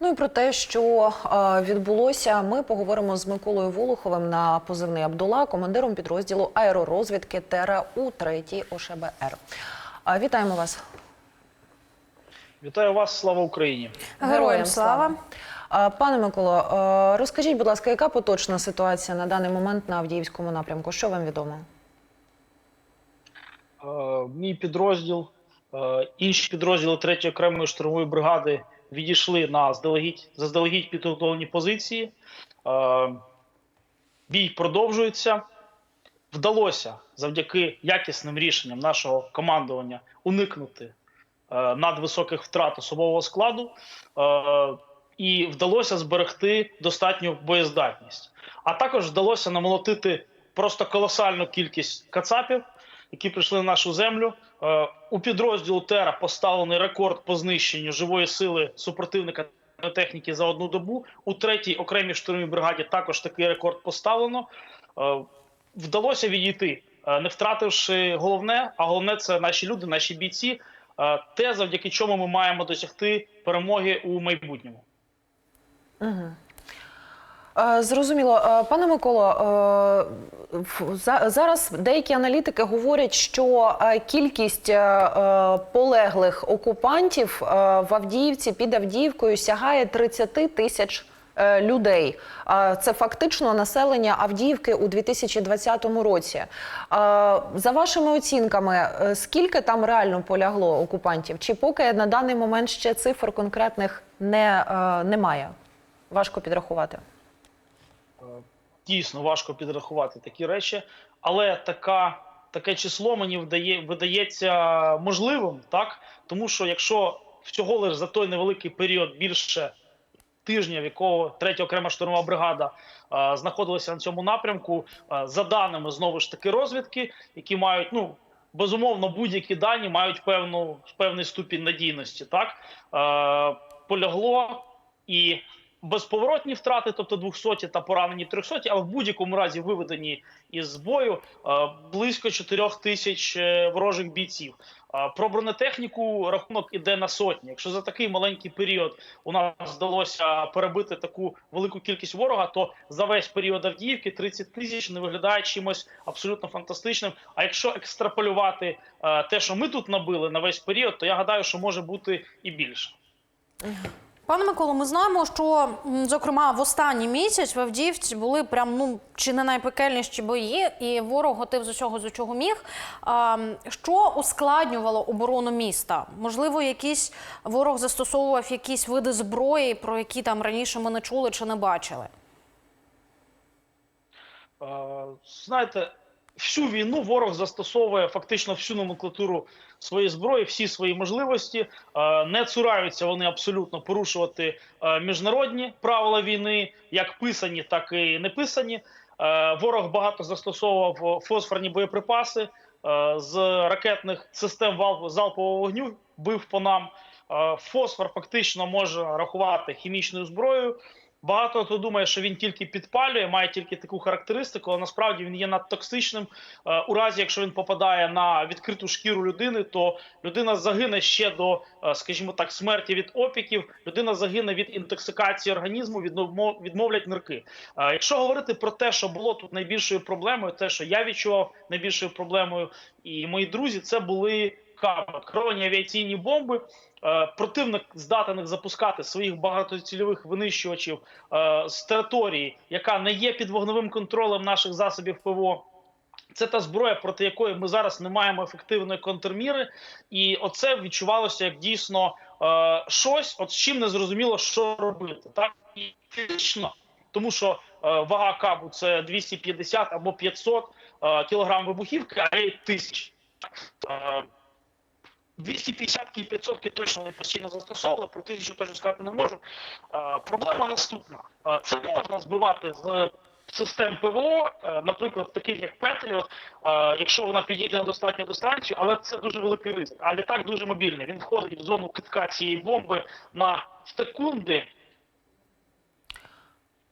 Ну і про те, що е, відбулося, ми поговоримо з Миколою Волоховим на позивний Абдула, командиром підрозділу аеророзвідки ТЕРА у 3-й ОШБР. Вітаємо вас. Вітаю вас, слава Україні! Героям слава. Пане Миколо, е, розкажіть, будь ласка, яка поточна ситуація на даний момент на Авдіївському напрямку? Що вам відомо? Е, Мій підрозділ, інші підрозділи 3-ї окремої штурмової бригади відійшли на заздалегідь, заздалегідь підготовлені позиції. Е, Бій продовжується. Вдалося завдяки якісним рішенням нашого командування уникнути е, надвисоких втрат особового складу. Е, і вдалося зберегти достатню боєздатність. А також вдалося намолотити просто колосальну кількість кацапів, які прийшли на нашу землю. Е, У підрозділу Тера поставлений рекорд по знищенню живої сили супротивника та техніки за одну добу. У третій окремій штурмовій бригаді також такий рекорд поставлено. Е, Вдалося відійти, е, не втративши головне, а головне це наші люди, наші бійці. Те, завдяки чому ми маємо досягти перемоги у майбутньому. Е, Зрозуміло, Е, пане Миколо, е, зараз деякі аналітики говорять, що е, кількість е, е, полеглих окупантів е, в Авдіївці під Авдіївкою сягає 30 тисяч е, людей. Е, Це фактично населення Авдіївки у 2020 році. Е, За вашими оцінками, е, скільки там реально полягло окупантів? Чи поки на даний момент ще цифр конкретних не, е, немає? Важко підрахувати. Дійсно важко підрахувати такі речі, але така, таке число мені вдає, видається можливим, так тому що якщо всього лише за той невеликий період більше тижня, в якого третя окрема штурмова бригада е, знаходилася на цьому напрямку, е, за даними знову ж таки розвідки, які мають ну. Безумовно, будь-які дані мають певну певний ступінь надійності. Так е, полягло і безповоротні втрати, тобто 200 та поранені 300, але в будь-якому разі виведені із бою е, близько 4 тисяч е, ворожих бійців. Е, Про бронетехніку рахунок іде на сотні. Якщо за такий маленький період у нас вдалося перебити таку велику кількість ворога, то за весь період Авдіївки 30 тисяч не виглядає чимось абсолютно фантастичним. А якщо екстраполювати те, що ми тут набили на весь період, то я гадаю, що може бути і більше. Пане Миколо, ми знаємо, що зокрема в останній місяць в Авдіївці були прям ну чи не найпекельніші бої, і ворог готив з усього з чого міг. Що ускладнювало оборону міста? Можливо, якийсь ворог застосовував якісь види зброї, про які там раніше ми не чули чи не бачили. Знаєте, всю війну ворог застосовує фактично всю номенклатуру своєї зброї, всі свої можливості. Е, Не цураються вони абсолютно порушувати е, міжнародні правила війни, як писані, так і не писані. Е, Ворог багато застосовував фосфорні боєприпаси з ракетних систем залпового вогню, бив по нам. Фосфор фактично може рахувати хімічною зброєю. Багато хто думає, що він тільки підпалює, має тільки таку характеристику, але насправді він є надтоксичним. Е, У разі, якщо він попадає на відкриту шкіру людини, то людина загине ще до, е, скажімо так, смерті від опіків. Людина загине від інтоксикації організму, відмов- відмовлять нирки. Е, Якщо говорити про те, що було тут найбільшою проблемою, те, що я відчував найбільшою проблемою, і мої друзі, це були капи, керовані авіаційні бомби. Е, Противник здатен запускати своїх багатоцільових винищувачів е, з території, яка не є під вогневим контролем наших засобів ПВО. Це та зброя, проти якої ми зараз не маємо ефективної контрміри, і оце відчувалося як дійсно е, щось, от з чим не зрозуміло, що робити. Так і фізично, тому що е, вага кабу це 250 або 500 е, кілограм вибухівки, а й тисяч. Е, 250 і 500 точно не постійно застосовували, про тисячу точно сказати не можу. Е, проблема наступна: Е, це можна збивати з систем ПВО, е, наприклад, таких як Петріот, якщо вона підійде на достатню дистанцію, але це дуже великий ризик. А літак дуже мобільний. Він входить в зону китка цієї бомби на секунди.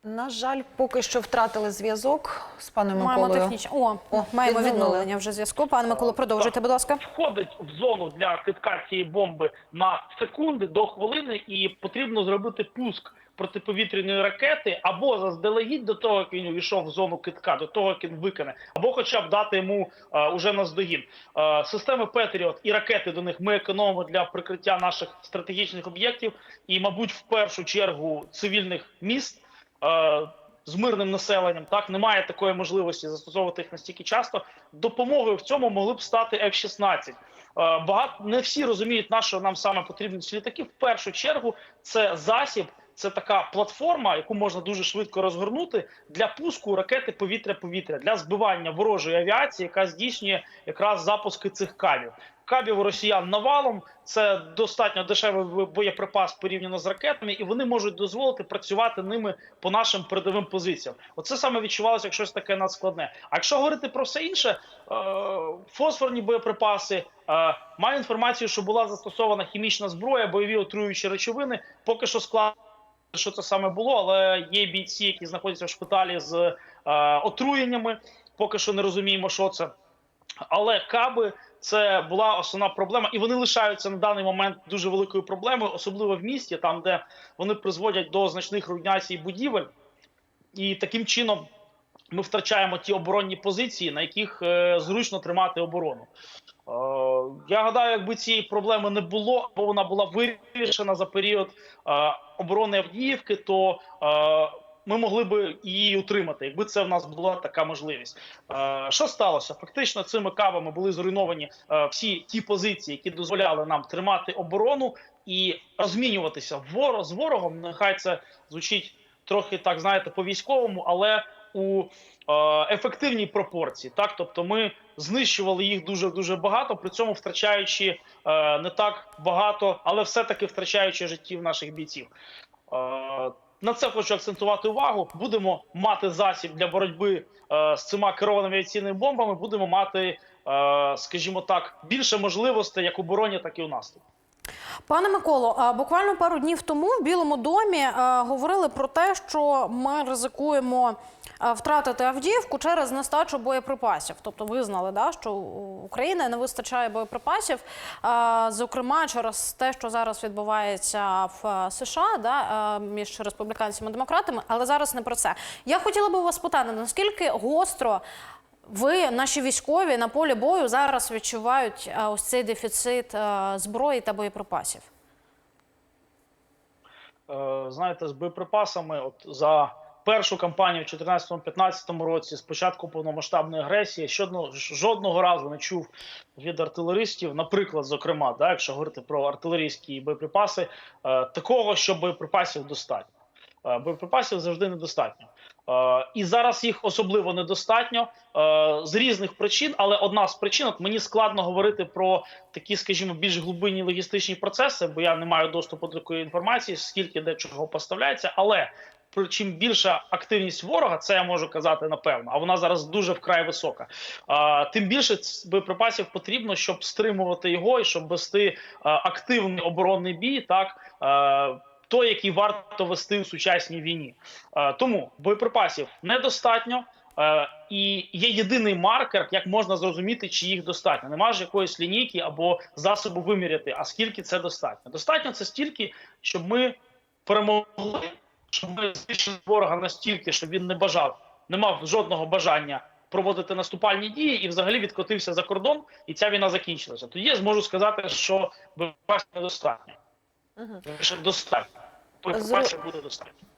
На жаль, поки що втратили зв'язок з паном Маємо Миколою. технічне. О, О, маємо відновлення вже зв'язку. Пане Миколо, продовжуйте, будь ласка. входить в зону для китка цієї бомби на секунди до хвилини, і потрібно зробити пуск протиповітряної ракети або заздалегідь до того, як він увійшов в зону китка, до того як він викине, або хоча б дати йому е, уже наздогін. Е, системи Петріот і ракети до них ми економимо для прикриття наших стратегічних об'єктів, і, мабуть, в першу чергу цивільних міст. Е, з мирним населенням так немає такої можливості застосовувати їх настільки часто. Допомогою в цьому могли б стати F-16. Е, Багато не всі розуміють, на що нам саме потрібні ці літаки. В першу чергу це засіб, це така платформа, яку можна дуже швидко розгорнути для пуску ракети повітря-повітря для збивання ворожої авіації, яка здійснює якраз запуски цих кабів. Кабів росіян навалом це достатньо дешевий боєприпас порівняно з ракетами, і вони можуть дозволити працювати ними по нашим передовим позиціям. Оце саме відчувалося як щось таке надскладне. А якщо говорити про все інше, е, фосфорні боєприпаси, е, маю інформацію, що була застосована хімічна зброя, бойові отруюючі речовини. Поки що склад. Що це саме було, але є бійці, які знаходяться в шпиталі з е, отруєннями. Поки що не розуміємо, що це. Але каби це була основна проблема, і вони лишаються на даний момент дуже великою проблемою, особливо в місті, там де вони призводять до значних руйнацій будівель, і таким чином ми втрачаємо ті оборонні позиції, на яких е, зручно тримати оборону. Е, я гадаю, якби цієї проблеми не було, бо вона була вирішена за період е, оборони Авдіївки, то ми могли би її утримати, якби це в нас була така можливість. Що сталося? Фактично, цими кавами були зруйновані всі ті позиції, які дозволяли нам тримати оборону і розмінюватися ворог з ворогом. Нехай це звучить трохи так, знаєте, по військовому, але у е, ефективній пропорції. Так, тобто, ми знищували їх дуже дуже багато, при цьому втрачаючи е, не так багато, але все-таки втрачаючи життів наших бійців. Е, на це хочу акцентувати увагу. Будемо мати засіб для боротьби з цими керованими авіаційними бомбами. Будемо мати, скажімо так, більше можливостей як у обороні, так і у наступі. Пане Миколо, буквально пару днів тому в Білому домі говорили про те, що ми ризикуємо втратити Авдіївку через нестачу боєприпасів. Тобто визнали, да, що України не вистачає боєприпасів, е, зокрема через те, що зараз відбувається в е, США, да, е, між республіканцями і демократами. Але зараз не про це. Я хотіла би вас питати, наскільки гостро ви, наші військові, на полі бою зараз відчувають е, ось цей дефіцит е, зброї та боєприпасів? Е, знаєте, з боєприпасами, от за першу кампанію в 2014-2015 році, з початку повномасштабної агресії, жодного, жодного разу не чув від артилеристів, наприклад, зокрема, да, якщо говорити про артилерійські боєприпаси, е, такого, що боєприпасів достатньо. Е, боєприпасів завжди недостатньо. Е, і зараз їх особливо недостатньо з різних причин, але одна з причин, от мені складно говорити про такі, скажімо, більш глибинні логістичні процеси, бо я не маю доступу до такої інформації, скільки де чого поставляється. Але чим більша активність ворога, це я можу казати напевно, а вона зараз дуже вкрай висока. А, тим більше боєприпасів потрібно, щоб стримувати його і щоб вести а, активний оборонний бій, так. А, той, який варто вести у сучасній війні, Е, тому боєприпасів недостатньо. Е, і є єдиний маркер, як можна зрозуміти, чи їх достатньо. Нема ж якоїсь лінійки або засобу виміряти, а скільки це достатньо. Достатньо це стільки, щоб ми перемогли, щоб ми знищили ворога настільки, щоб він не бажав, не мав жодного бажання проводити наступальні дії і взагалі відкотився за кордон, і ця війна закінчилася. Тоді я зможу сказати, що боєприпасів недостатньо. Угу. Достатньо. Буде достатньо.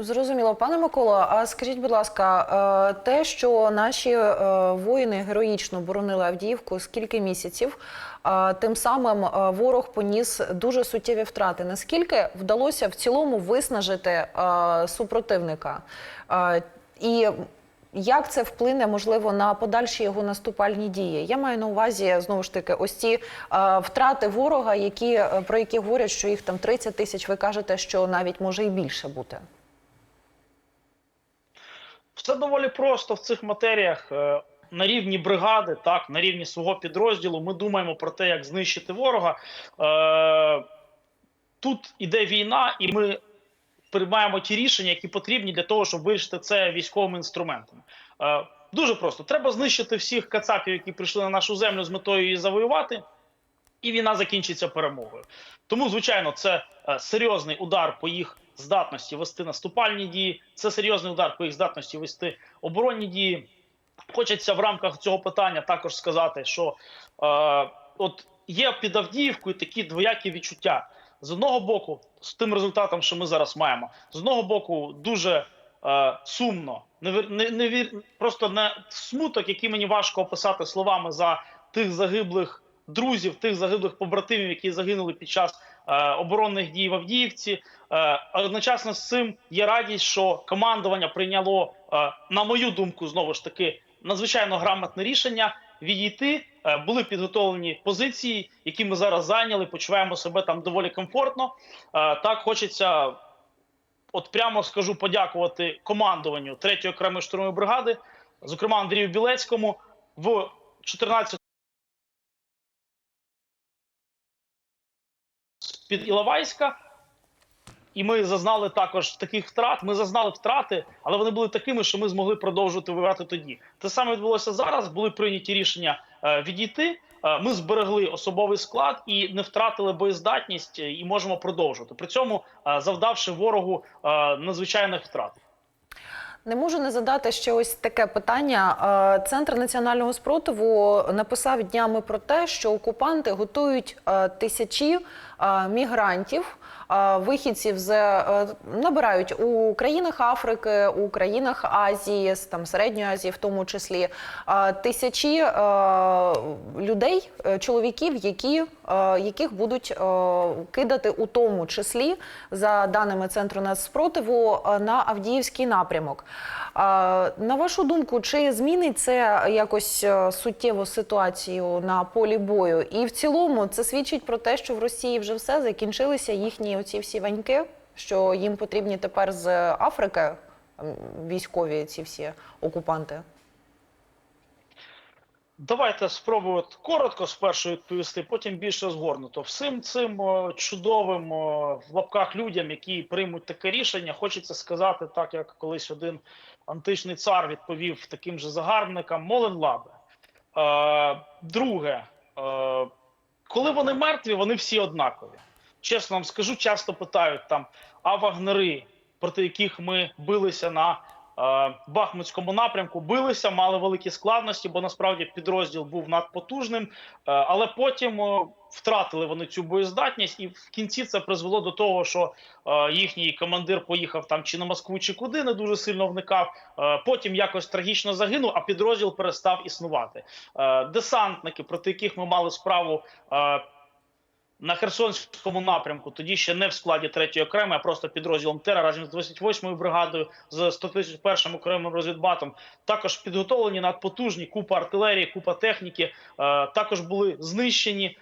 Зрозуміло, пане Миколо. А скажіть, будь ласка, е, те, що наші е, воїни героїчно боронили Авдіївку скільки місяців, тим самим е, ворог поніс дуже суттєві втрати. Наскільки вдалося в цілому виснажити супротивника? І як це вплине, можливо, на подальші його наступальні дії? Я маю на увазі знову ж таки ось ці е, втрати ворога, які про які говорять, що їх там 30 тисяч. Ви кажете, що навіть може і більше бути. Все доволі просто в цих матеріях. Е, На рівні бригади, так, на рівні свого підрозділу, ми думаємо про те, як знищити ворога. Е, Тут іде війна, і ми приймаємо ті рішення, які потрібні для того, щоб вирішити це військовими інструментами. Е, Дуже просто треба знищити всіх кацапів, які прийшли на нашу землю з метою її завоювати, і війна закінчиться перемогою. Тому, звичайно, це е, серйозний удар по їх здатності вести наступальні дії. Це серйозний удар по їх здатності вести оборонні дії. Хочеться в рамках цього питання також сказати, що е, от є під Авдіївкою такі двоякі відчуття. З одного боку, з тим результатом, що ми зараз маємо, з одного боку, дуже е, сумно, невір, не, невір, просто не смуток, який мені важко описати словами за тих загиблих друзів, тих загиблих побратимів, які загинули під час оборонних дій в Авдіївці. Е, одночасно з цим є радість, що командування прийняло, е, на мою думку, знову ж таки, надзвичайно грамотне рішення відійти. Е, були підготовлені позиції, які ми зараз зайняли. Почуваємо себе там доволі комфортно. Е, так хочеться, от прямо скажу, подякувати командуванню 3-ї окремої штурмової бригади, зокрема Андрію Білецькому, в 14 під Іловайська. І ми зазнали також таких втрат. Ми зазнали втрати, але вони були такими, що ми змогли продовжувати воювати тоді. Те саме відбулося зараз. Були прийняті рішення е, відійти. Е, ми зберегли особовий склад і не втратили боєздатність, е, і можемо продовжувати. При цьому завдавши ворогу надзвичайних втрат. Не можу не задати ще ось таке питання. Центр національного спротиву написав днями про те, що окупанти готують тисячі мігрантів, е, вихідців з е, набирають у країнах Африки, у країнах Азії, там середньої Азії, в тому числі е, тисячі е, людей, е, чоловіків, які, е, яких будуть е, кидати у тому числі за даними центру нацспротиву е, на Авдіївський напрямок. На вашу думку, чи змінить це якось е, суттєво ситуацію на полі бою? І в цілому це свідчить про те, що в Росії вже все закінчилися їхні оці всі ваньки, що їм потрібні тепер з Африки військові ці всі окупанти. Давайте спробую коротко спершу відповісти, потім більше згорнуто. Всім цим чудовим в лапках людям, які приймуть таке рішення, хочеться сказати, так як колись один античний цар відповів таким же загарбникам Молен лабе. Е, друге, е, коли вони мертві, вони всі однакові. Чесно вам скажу, часто питають там, а вагнери, проти яких ми билися на Бахмутському напрямку, билися, мали великі складності, бо насправді підрозділ був надпотужним, е, але потім е, втратили вони цю боєздатність, і в кінці це призвело до того, що е, їхній командир поїхав там чи на Москву, чи куди не дуже сильно вникав. Е, потім якось трагічно загинув, а підрозділ перестав існувати. Е, десантники, проти яких ми мали справу. Е, на Херсонському напрямку, тоді ще не в складі 3-ї окремої, а просто підрозділом ТЕРА разом з 28-ю бригадою, з 131-м окремим розвідбатом. Також підготовлені надпотужні, купа артилерії, купа техніки. Е, також були знищені.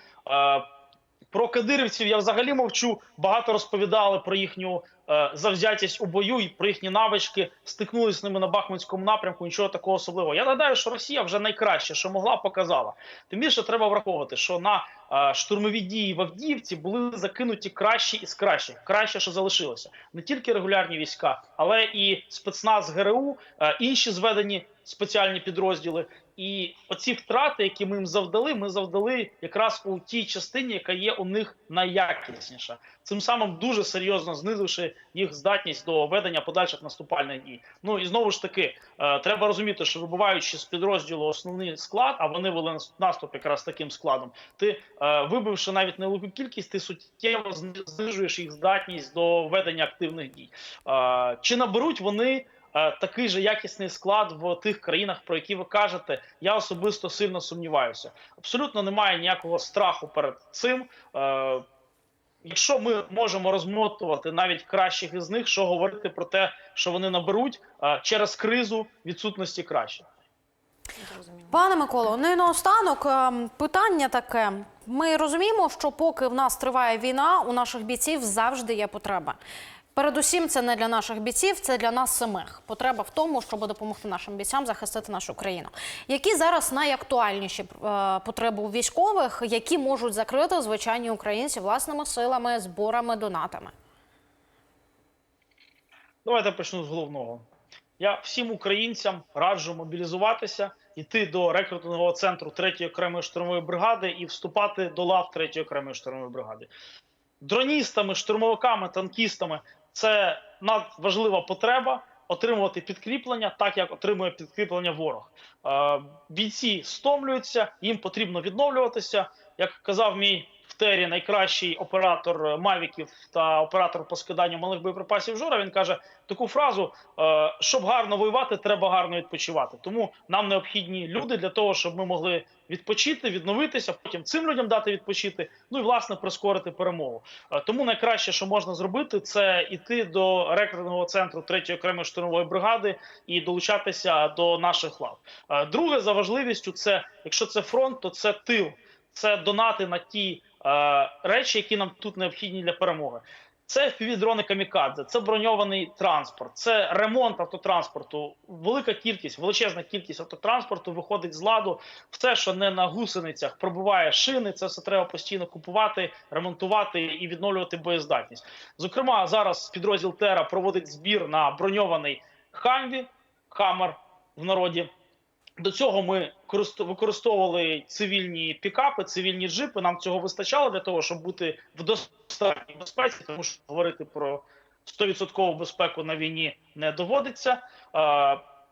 Про кадирівців я взагалі мовчу. Багато розповідали про їхню е, завзятість у бою і про їхні навички. Стикнулися з ними на Бахмутському напрямку. Нічого такого особливого. Я нагадаю, що Росія вже найкраще, що могла, показала. Тим більше треба враховувати, що на е, штурмові дії в Авдіївці були закинуті кращі із кращих, краще, що залишилося. Не тільки регулярні війська, але і спецназ ГРУ, е, інші зведені спеціальні підрозділи. І оці втрати, які ми їм завдали, ми завдали якраз у тій частині, яка є у них найякісніша, цим самим дуже серйозно знизивши їх здатність до ведення подальших наступальних дій. Ну і знову ж таки, е, треба розуміти, що вибиваючи з підрозділу основний склад, а вони вели наступ якраз таким складом. Ти е, вибивши навіть невелику кількість, ти суттєво зни- знижуєш їх здатність до ведення активних дій. Е, чи наберуть вони? Е, Такий же якісний склад в тих країнах, про які ви кажете, я особисто сильно сумніваюся. Абсолютно немає ніякого страху перед цим. Е, Якщо ми можемо розмотувати навіть кращих із них, що говорити про те, що вони наберуть е, через кризу відсутності кращих. Пане Миколо, ну і наостанок ем, питання таке. Ми розуміємо, що поки в нас триває війна, у наших бійців завжди є потреба. Передусім, це не для наших бійців, це для нас самих. Потреба в тому, щоб допомогти нашим бійцям захистити нашу країну. Які зараз найактуальніші е, потреби у військових, які можуть закрити звичайні українці власними силами, зборами, донатами? Давайте почну з головного. Я всім українцям раджу мобілізуватися, йти до рекрутингового центру 3-ї окремої штурмової бригади і вступати до лав 3-ї окремої штурмової бригади. Дроністами, штурмовиками, танкістами це надважлива потреба отримувати підкріплення, так як отримує підкріплення ворог. Е, бійці стомлюються, їм потрібно відновлюватися. Як казав мій тері найкращий оператор е, мавіків та оператор по скиданню малих боєприпасів Жора. Він каже таку фразу: е, щоб гарно воювати, треба гарно відпочивати. Тому нам необхідні люди для того, щоб ми могли відпочити, відновитися, потім цим людям дати відпочити. Ну і власне прискорити перемогу. Е, Тому найкраще, що можна зробити, це іти до рекрутингового центру 3-ї окремої штурмової бригади і долучатися до наших лав. Друге за важливістю, це якщо це фронт, то це тил, це донати на ті речі, які нам тут необхідні для перемоги. Це дрони камікадзе, це броньований транспорт, це ремонт автотранспорту. Велика кількість, величезна кількість автотранспорту виходить з ладу. Все, що не на гусеницях, пробиває шини. Це все треба постійно купувати, ремонтувати і відновлювати боєздатність. Зокрема, зараз підрозділ Тера проводить збір на броньований Хамві, Хаммер в народі. До цього ми використовували цивільні пікапи, цивільні джипи. Нам цього вистачало для того, щоб бути в достатній безпеці, тому що говорити про 100% безпеку на війні не доводиться.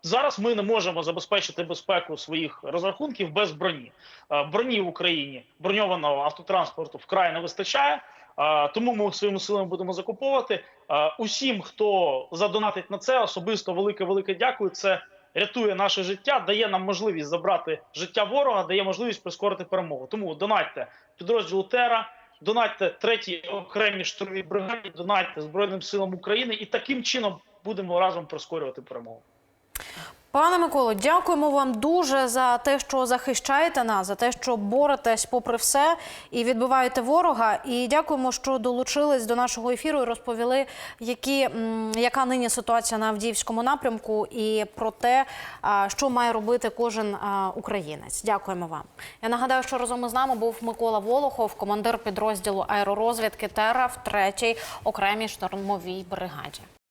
Зараз ми не можемо забезпечити безпеку своїх розрахунків без броні. Броні в Україні броньованого автотранспорту вкрай не вистачає. Тому ми своїми силами будемо закуповувати. Усім, хто задонатить на це, особисто велике велике дякую. Це рятує наше життя, дає нам можливість забрати життя ворога, дає можливість прискорити перемогу. Тому донатьте підрозділу Тера, донатьте третій окремій штурмовій бригаді, донатьте Збройним силам України, і таким чином будемо разом прискорювати перемогу. Пане Миколо, дякуємо вам дуже за те, що захищаєте нас, за те, що боретесь попри все і відбиваєте ворога. І дякуємо, що долучились до нашого ефіру і розповіли, які, яка нині ситуація на Авдіївському напрямку, і про те, що має робити кожен українець. Дякуємо вам. Я нагадаю, що разом із нами був Микола Волохов, командир підрозділу аеророзвідки Терра в 3-й окремій штурмовій бригаді.